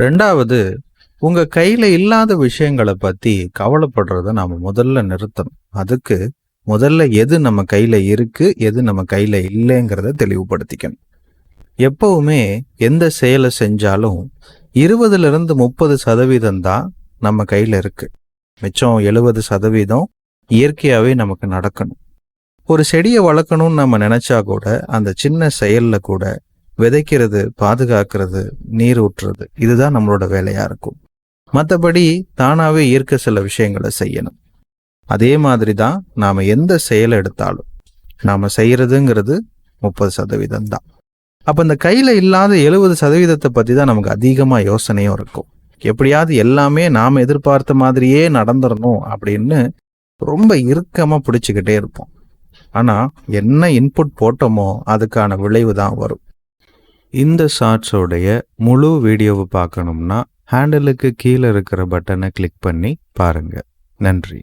ரெண்டாவது உங்க கையில இல்லாத விஷயங்களை பத்தி கவலைப்படுறத நாம முதல்ல நிறுத்தணும். அதுக்கு முதல்ல எது நம்ம கையில இருக்கு எது நம்ம கையில இல்லைங்கிறத தெளிவுபடுத்திக்கணும். எப்பவுமே எந்த செயலை செஞ்சாலும் இருபதுல இருந்து முப்பது சதவீதம் தான் நம்ம கையில இருக்கு. மிச்சம் எழுபது சதவீதம் இயற்கையாவே நமக்கு நடக்கணும். ஒரு செடியை வளர்க்கணும்னு நம்ம நினைச்சா கூட அந்த சின்ன செயல்ல கூட விதைக்கிறது பாதுகாக்கிறது நீர் ஊற்றுறது. இதுதான் நம்மளோட வேலையா இருக்கும். மற்றபடி தானாவே ஈர்க்க சில விஷயங்களை செய்யணும். அதே மாதிரி தான் நாம எந்த செயலை எடுத்தாலும் நாம செய்யறதுங்கிறது முப்பது சதவீதம் தான். அப்ப இந்த கையில இல்லாத எழுபது சதவீதத்தை பத்தி தான் நமக்கு அதிகமா யோசனையும் இருக்கும். எப்படியாவது எல்லாமே நாம எதிர்பார்த்த மாதிரியே நடந்துடணும் அப்படின்னு ரொம்ப இறுக்கமா பிடிச்சுக்கிட்டே இருப்போம். ஆனா என்ன இன்புட் போட்டோமோ அதுக்கான விளைவு தான் வரும். இந்த ஷார்ட்ஸோடைய முழு வீடியோவை பார்க்கணும்னா ஹேண்டலுக்கு கீழே இருக்கிற பட்டனை கிளிக் பண்ணி பாருங்க. நன்றி.